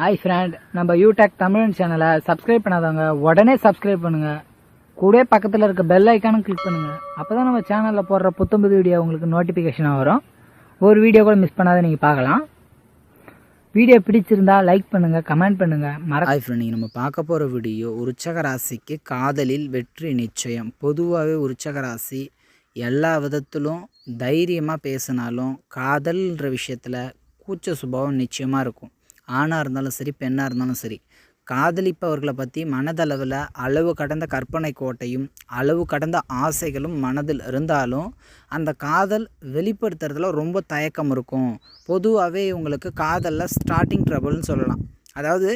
Hi friend நம்ம யூடெக் தமிழ் சேனலை subscribe பண்ணாதவங்க உடனே சப்ஸ்கிரைப் பண்ணுங்க. கூட பக்கத்தில் இருக்க பெல் ஐக்கானும் கிளிக் பண்ணுங்க. அப்பதான் நம்ம சேனலில் போடுற புத்தம்புது வீடியோ உங்களுக்கு நோட்டிஃபிகேஷனாக வரும். ஒரு வீடியோ கூட மிஸ் பண்ணாத நீங்கள் பார்க்கலாம். வீடியோ பிடிச்சிருந்தா லைக் பண்ணுங்க கமெண்ட் பண்ணுங்க. மற ஹாய் ஃப்ரெண்ட் நீங்கள் நம்ம பார்க்க போகிற வீடியோ உற்சக ராசிக்கு காதலில் வெற்றி நிச்சயம். பொதுவாகவே உற்சக ராசி எல்லா விதத்திலும் தைரியமாக பேசினாலும் காதல்ன்ற விஷயத்தில் கூச்ச சுபாவம் நிச்சயமாக இருக்கும். ஆணாக இருந்தாலும் சரி பெண்ணாக இருந்தாலும் சரி காதலிப்பவர்களை பற்றி மனதளவில் அளவு கடந்த கற்பனை கோட்டையும் அளவு கடந்த ஆசைகளும் மனதில் இருந்தாலும் அந்த காதல் வெளிப்படுத்துறதுல ரொம்ப தயக்கம் இருக்கும். பொதுவாகவே இவங்களுக்கு காதலில் ஸ்டார்டிங் ட்ரபிள்னு சொல்லலாம். அதாவது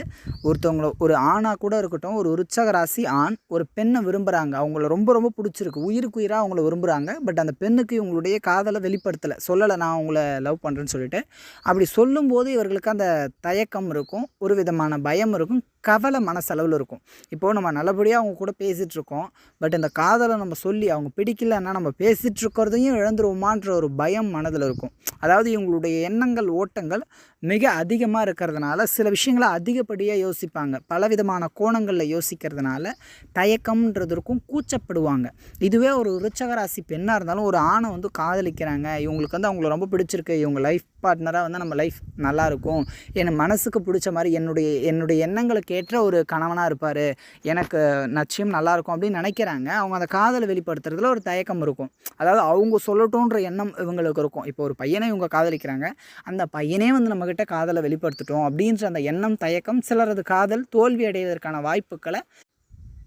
ஒருத்தவங்கள ஒரு ஆணாக கூட இருக்கட்டும் ஒரு உற்சக ராசி ஆண் ஒரு பெண்ணை விரும்புகிறாங்க அவங்கள ரொம்ப ரொம்ப பிடிச்சிருக்கு. உயிருக்குயிராக அவங்கள விரும்புகிறாங்க பட் அந்த பெண்ணுக்கு இவங்களுடைய காதலை வெளிப்படுத்தலை. சொல்லலை நான் அவங்கள லவ் பண்ணுறேன்னு சொல்லிட்டு. அப்படி சொல்லும்போது இவர்களுக்கு அந்த தயக்கம் இருக்கும். ஒரு விதமான பயம் இருக்கும். கவலை மனசளவில் இருக்கும். இப்போது நம்ம நல்லபடியாக அவங்க கூட பேசிகிட்ருக்கோம் பட் இந்த காதலை நம்ம சொல்லி அவங்க பிடிக்கலன்னா நம்ம பேசிகிட்ருக்கிறதையும் இழந்துருவோமான்ற ஒரு பயம் மனதில் இருக்கும். அதாவது இவங்களுடைய எண்ணங்கள் ஓட்டங்கள் மிக அதிகமாக இருக்கிறதுனால சில விஷயங்களை அதிகப்படியாக யோசிப்பாங்க. பலவிதமான கோணங்களில் யோசிக்கிறதுனால தயக்கம்ன்றது இருக்கும் கூச்சப்படுவாங்க. இதுவே ஒரு ரிச்சகராசி பெண்ணாக இருந்தாலும் ஒரு ஆணை வந்து காதலிக்கிறாங்க. இவங்களுக்கு வந்து அவங்கள ரொம்ப பிடிச்சிருக்கு. இவங்க லைஃப் பார்ட்னராக வந்து நம்ம லைஃப் நல்லாயிருக்கும் என் மனசுக்கு பிடிச்ச மாதிரி என்னுடைய என்னுடைய எண்ணங்களுக்கு ஏற்ற ஒரு கணவனாக இருப்பார். எனக்கு நிச்சயம் நல்லாயிருக்கும் அப்படின்னு நினைக்கிறாங்க. அவங்க அந்த காதலை வெளிப்படுத்துறதுல ஒரு தயக்கம் இருக்கும். அதாவது அவங்க சொல்லட்டும்ன்ற எண்ணம் இவங்களுக்கு இருக்கும். இப்போ ஒரு பையனை இவங்க காதலிக்கிறாங்க. அந்த பையனே வந்து நம்மக்கிட்ட காதலை வெளிப்படுத்திட்டோம் அப்படின்ற அந்த எண்ணம் தயக்கம் சிலரது காதல் தோல்வி அடைவதற்கான வாய்ப்புகளை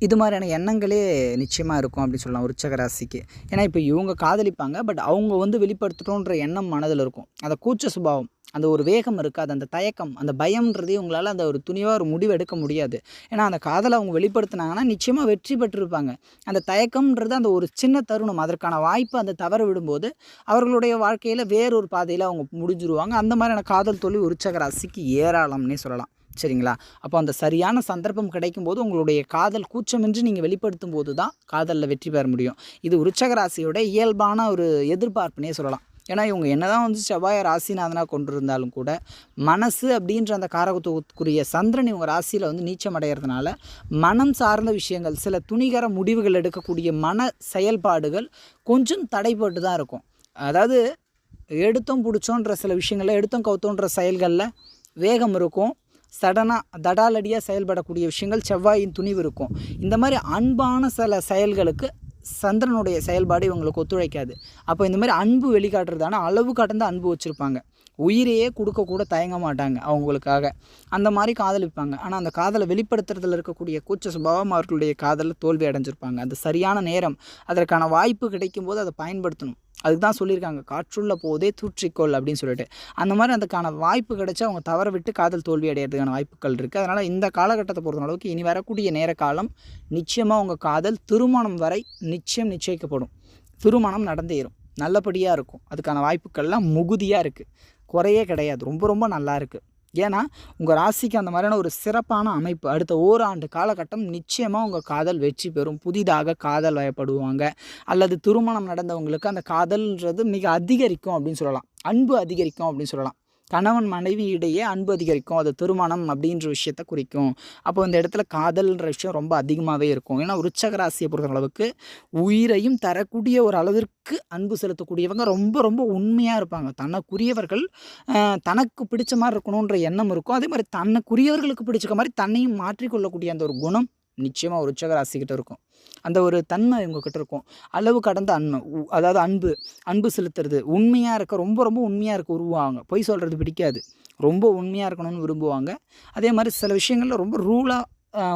இது மாதிரியான எண்ணங்களே நிச்சயமாக இருக்கும் அப்படின்னு சொல்லலாம் உற்சக ராசிக்கு ஏன்னா இப்போ இவங்க காதலிப்பாங்க பட் அவங்க வந்து வெளிப்படுத்தணுன்ற எண்ணம் மனதில் இருக்கும். அந்த கூச்ச சுபாவம் அந்த ஒரு வேகம் இருக்காது அந்த தயக்கம் அந்த பயம்ன்றதே உங்களால் அந்த ஒரு துணிவாக ஒரு முடிவு எடுக்க முடியாது. ஏன்னா அந்த காதலை அவங்க வெளிப்படுத்தினாங்கன்னா நிச்சயமாக வெற்றி பெற்றிருப்பாங்க. அந்த தயக்கம்ன்றது அந்த ஒரு சின்ன தருணம் அதற்கான வாய்ப்பு அந்த தவற விடும்போது அவர்களுடைய வாழ்க்கையில் வேறொரு பாதையில் அவங்க முடிஞ்சிருவாங்க. அந்த மாதிரியான காதல் தொழில் உற்சக ராசிக்கு ஏராளம்னே சொல்லலாம். சரிங்களா? அப்போ அந்த சரியான சந்தர்ப்பம் கிடைக்கும்போது உங்களுடைய காதல் கூச்சமின்றி நீங்கள் வெளிப்படுத்தும் போது தான் காதலில் வெற்றி பெற முடியும். இது உச்சகராசியோட இயல்பான ஒரு எதிர்பார்ப்புனே சொல்லலாம். ஏன்னா இவங்க என்னதான் வந்து செவ்வாய் ராசிநாதனாக கொண்டிருந்தாலும் கூட மனசு அப்படின்ற அந்த காரகத்துக்குரிய சந்திரன் இவங்க ராசியில் வந்து நீச்சம் அடைகிறதுனால மனம் சார்ந்த விஷயங்கள் சில துணிகர முடிவுகள் எடுக்கக்கூடிய மன செயல்பாடுகள் கொஞ்சம் தடைப்பட்டு தான் இருக்கும். அதாவது எடுத்தோம் பிடிச்சோன்ற சில விஷயங்களில் எடுத்தோம் கவுத்தோன்ற செயல்களில் வேகம் இருக்கும். சடனாக தடாலடியாக செயல்படக்கூடிய விஷயங்கள் செவ்வாயின் துணிவு இருக்கும். இந்த மாதிரி அன்பான சில செயல்களுக்கு சந்திரனுடைய செயல்பாடு இவங்களுக்கு ஒத்துழைக்காது. அப்போ இந்த மாதிரி அன்பு வெளிக்காட்டுறதான அளவு கடந்த அன்பு வச்சுருப்பாங்க. உயிரையே கொடுக்க கூட தயங்க மாட்டாங்க அவங்களுக்காக. அந்த மாதிரி காதலிப்பாங்க. ஆனால் அந்த காதலை வெளிப்படுத்துறதுல இருக்கக்கூடிய கூச்ச சுபாவம் அவர்களுடைய காதலில் தோல்வி அடைஞ்சிருப்பாங்க. அந்த சரியான நேரம். அதற்கான வாய்ப்பு கிடைக்கும் போது அதை பயன்படுத்தணும். அதுக்கு தான் சொல்லியிருக்காங்க. காற்றுள்ள போதே தூற்றிக்கொள் அப்படின்னு சொல்லிட்டு. அந்த மாதிரி அதுக்கான வாய்ப்பு கிடைச்சா அவங்க தவற விட்டு காதல் தோல்வி அடையிறதுக்கான வாய்ப்புகள் இருக்குது அதனால் இந்த காலகட்டத்தை பொறுத்த அளவுக்கு இனி வரக்கூடிய நேர காலம் நிச்சயமாக உங்கள் காதல் திருமணம் வரை நிச்சயம் நிச்சயிக்கப்படும். திருமணம் நடந்தேறும். நல்லபடியாக இருக்கும். அதுக்கான வாய்ப்புகள்லாம் முகுதியாக இருக்குது குறையே கிடையாது. ரொம்ப ரொம்ப நல்லா இருக்குது ஏன்னா உங்கள் ராசிக்கு அந்த மாதிரியான ஒரு சிறப்பான அமைப்பு அடுத்த ஓராண்டு காலகட்டம் நிச்சயமாக உங்கள் காதல் வெற்றி பெறும். புதிதாக காதல் வயப்படுவாங்க. அல்லது திருமணம் நடந்தவங்களுக்கு அந்த காதல்ன்றது மிக அதிகரிக்கும் அப்படின்னு சொல்லலாம். அன்பு அதிகரிக்கும் அப்படின்னு சொல்லலாம். கணவன் மனைவி இடையே அன்பு அதிகரிக்கும் அது திருமணம் அப்படின்ற விஷயத்த குறிக்கும். அப்போ இந்த இடத்துல காதல்ன்ற விஷயம் ரொம்ப அதிகமாகவே இருக்கும். ஏன்னா உற்சக ராசியை பொறுத்த அளவுக்கு உயிரையும் தரக்கூடிய ஒரு அளவிற்கு அன்பு செலுத்தக்கூடியவங்க ரொம்ப ரொம்ப உண்மையாக இருப்பாங்க. தனக்குரியவர்கள் தனக்கு பிடிச்ச மாதிரி இருக்கணுன்ற எண்ணம் இருக்கும். அதே மாதிரி தனக்குரியவர்களுக்கு பிடிச்ச மாதிரி தன்னையும் மாற்றிக்கொள்ளக்கூடிய அந்த ஒரு குணம் நிச்சயமாக ஒரு உற்சக ராசிக்கிட்ட இருக்கும். அந்த ஒரு தன்மை இவங்கக்கிட்ட இருக்கும். அளவு கடந்த அன்மை உ- அதாவது அன்பு அன்பு செலுத்துறது. உண்மையாக இருக்க ரொம்ப ரொம்ப உண்மையாக இருக்க உருவாங்க. பொய் சொல்கிறது பிடிக்காது. ரொம்ப உண்மையாக இருக்கணும்னு விரும்புவாங்க. அதே மாதிரி சில விஷயங்களில் ரொம்ப ரூலாக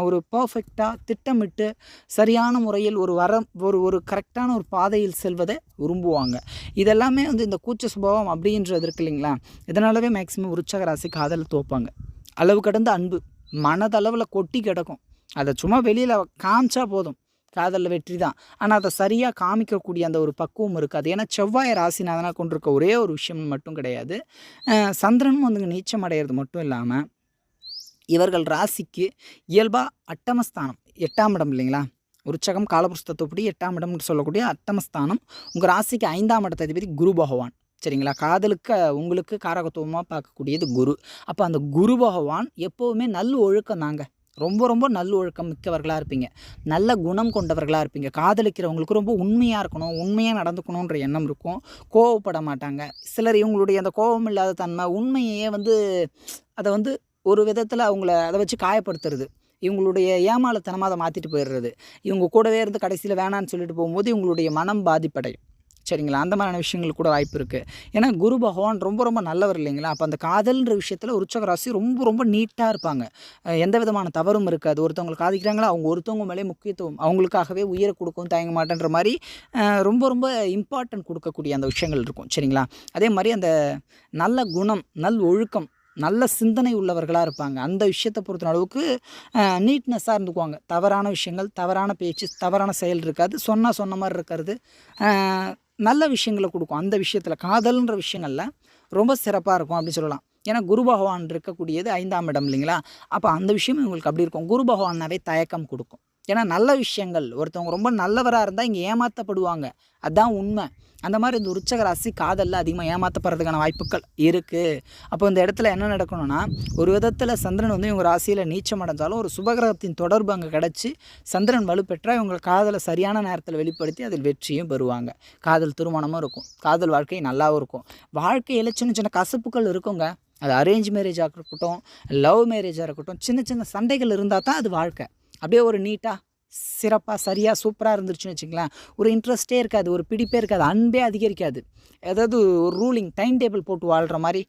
ஒரு பர்ஃபெக்டாக திட்டமிட்டு சரியான முறையில் ஒரு வர ஒரு ஒரு கரெக்டான ஒரு பாதையில் செல்வதை விரும்புவாங்க. இதெல்லாமே வந்து இந்த கூச்ச சுபாவம் அப்படின்றது இருக்கு இல்லைங்களா? இதனாலவே மேக்ஸிமம் உற்சக ராசி காதல் தோப்பாங்க. அளவு கடந்த அன்பு மனதளவில் கொட்டி கிடக்கும். அதை சும்மா வெளியில் காமிச்சா போதும். காதலில் வெற்றி தான். ஆனால் அதை சரியாக காமிக்கக்கூடிய அந்த ஒரு பக்குவம் இருக்காது. ஏன்னா செவ்வாய் ராசிநாதனாக கொண்டிருக்க ஒரே ஒரு விஷயம் மட்டும் கிடையாது. சந்திரனும் வந்து நீச்சம் அடைகிறது மட்டும் இல்லாமல் இவர்கள் ராசிக்கு இயல்பாக அட்டமஸ்தானம் எட்டாம் இடம் இல்லைங்களா? உற்சகம் காலபுருஷ தத்துவப்படி எட்டாம் இடம்னு சொல்லக்கூடிய அட்டமஸ்தானம். உங்கள் ராசிக்கு ஐந்தாம் இடத்த அதிபதி குரு பகவான். சரிங்களா? காதலுக்கு உங்களுக்கு காரகத்துவமாக பார்க்கக்கூடியது குரு. அப்போ அந்த குரு பகவான் எப்போவுமே நல் ஒழுக்கம் தாங்க ரொம்ப ரொம்ப நல் ஒழுக்கம் மிக்கவர்களாக இருப்பீங்க. நல்ல குணம் கொண்டவர்களாக இருப்பீங்க. காதலிக்கிறவங்களுக்கு ரொம்ப உண்மையாக இருக்கணும் உண்மையாக நடந்துக்கணுன்ற எண்ணம் இருக்கும். கோவப்பட மாட்டாங்க. சிலர் இவங்களுடைய அந்த கோபம் இல்லாத தன்மை உண்மையே வந்து அதை வந்து ஒரு விதத்தில் அவங்கள அதை வச்சு காயப்படுத்துறது. இவங்களுடைய ஏமாளத்தனமாக அதை மாற்றிட்டு போயிடுறது. இவங்க கூடவே இருந்து கடைசியில் வேணான்னு சொல்லிட்டு போகும்போது இவங்களுடைய மனம் பாதிப்படையும். சரிங்களா? அந்த மாதிரியான விஷயங்கள் கூட வாய்ப்பு இருக்குது ஏன்னா குரு பகவான் ரொம்ப ரொம்ப நல்லவர் இல்லைங்களா? அப்போ அந்த காதல்ன்ற விஷயத்தில் உற்சக ராசி ரொம்ப ரொம்ப நீட்டாக இருப்பாங்க. எந்த விதமான தவறும் இருக்காது. ஒருத்தவங்களுக்கு காதிக்கிறாங்களா அவங்க ஒருத்தவங்க மேலே முக்கியத்துவம். அவங்களுக்காகவே உயிரை கொடுக்கவும் தயங்க மாட்டேன்ற மாதிரி ரொம்ப ரொம்ப இம்பார்ட்டன்ட் கொடுக்கக்கூடிய அந்த விஷயங்கள் இருக்கும். சரிங்களா? அதே மாதிரி அந்த நல்ல குணம் நல் ஒழுக்கம் நல்ல சிந்தனை உள்ளவர்களாக இருப்பாங்க. அந்த விஷயத்தை பொறுத்த அளவுக்கு நீட்னஸாக இருந்துக்குவாங்க. தவறான விஷயங்கள் தவறான பேச்சு தவறான செயல் இருக்காது. சொன்னால் சொன்ன மாதிரி இருக்கிறது நல்ல விஷயங்களை கொடுக்கும். அந்த விஷயத்தில் காதல்ன்ற விஷயங்களில் ரொம்ப சிறப்பாக இருக்கும் அப்படின்னு சொல்லலாம். ஏன்னா குரு பகவான் இருக்கக்கூடியது ஐந்தாம் இடம் இல்லைங்களா? அப்போ அந்த விஷயம் இவங்களுக்கு அப்படி இருக்கும். குரு பகவானாவே தயக்கம் கொடுக்கும். ஏன்னா நல்ல விஷயங்கள் ஒருத்தவங்க ரொம்ப நல்லவராக இருந்தால் இங்கே ஏமாற்றப்படுவாங்க அதுதான் உண்மை. அந்த மாதிரி இந்த உற்சக ராசி காதலில் அதிகமாக ஏமாற்றப்படுறதுக்கான வாய்ப்புகள் இருக்குது அப்போ இந்த இடத்துல என்ன நடக்கணும்னா ஒரு விதத்தில் சந்திரன் வந்து இவங்க ராசியில் நீச்சம் அடைஞ்சாலும் ஒரு சுபகிரகத்தின் தொடர்பு அங்கே கிடச்சி சந்திரன் வலுப்பெற்றால் இவங்க காதலை சரியான நேரத்தில் வெளிப்படுத்தி அதில் வெற்றியும் பெறுவாங்க. காதல் திருமணமும் இருக்கும். காதல் வாழ்க்கை நல்லாவும் இருக்கும். வாழ்க்கையில் சின்ன சின்ன கசப்புகள் இருக்குங்க. அது அரேஞ்ச் மேரேஜாக இருக்கட்டும் லவ் மேரேஜாக இருக்கட்டும் சின்ன சின்ன சண்டைகள் இருந்தால் தான் அது வாழ்க்கை. அப்படியே ஒரு நீட்டாக சிறப்பாக சரியாக சூப்பராக இருந்துருச்சுன்னு வச்சுங்களேன் ஒரு இன்ட்ரெஸ்ட்டே இருக்காது ஒரு பிடிப்பே இருக்காது அன்பே அதிகரிக்காது. அதாவது ஒரு ரூலிங் டைம் டேபிள் போட்டு வாழ்கிற மாதிரி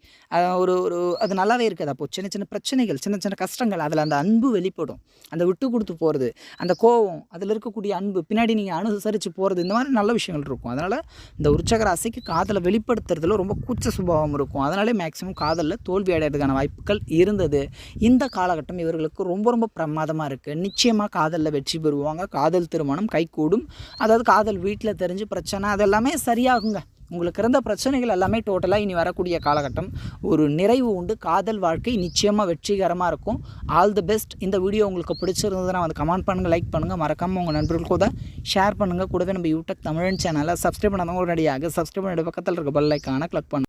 ஒரு ஒரு அது நல்லாவே இருக்காது. அப்போது சின்ன சின்ன பிரச்சனைகள் சின்ன சின்ன கஷ்டங்கள் அதில் அந்த அன்பு வெளிப்படும். அந்த விட்டு கொடுத்து போகிறது அந்த கோவம் அதில் இருக்கக்கூடிய அன்பு பின்னாடி நீங்கள் அனுசரித்து போகிறது இந்த மாதிரி நல்ல விஷயங்கள் இருக்கும். அதனால் இந்த உற்சக ராசிக்கு காதலை வெளிப்படுத்துறதுல ரொம்ப கூச்ச சுபாவம் இருக்கும். அதனாலே மேக்ஸிமம் காதலில் தோல்வி அடைகிறதுக்கான வாய்ப்புகள் இருந்தது. இந்த காலகட்டம் இவர்களுக்கு ரொம்ப ரொம்ப பிரமாதமாக இருக்குது நிச்சயமாக காதலில் வெற்றி வருவாங்க. காதல் திருமணம் கைகூடும். அதாவது காதல் வீட்டில் தெரிஞ்சு பிரச்சனை அதெல்லாமே சரியாகுங்க. உங்களுக்கு இருந்த பிரச்சனைகள் எல்லாமே டோட்டலாக இனி வரக்கூடிய காலகட்டம். ஒரு நிறைவு உண்டு. காதல் வாழ்க்கை நிச்சயமாக வெற்றிகரமாக இருக்கும். ஆல் தி பெஸ்ட் இந்த வீடியோ உங்களுக்கு பிடிச்சிருந்ததுன்னா வந்து கமெண்ட் பண்ணுங்கள் லைக் பண்ணுங்கள் மறக்காமல் உங்கள் நண்பர்கள் கூட ஷேர் பண்ணுங்கள் கூடவே நம்ம யூடியூப் தமிழன் சேனலை சப்ஸ்கிரைப் பண்ணாதவங்க உடனடியாக சப்ஸ்கிரைப் பண்ணிட்டு பக்கத்தில் இருக்க பெல் ஐக்கானை கிளிக் பண்ணுங்கள்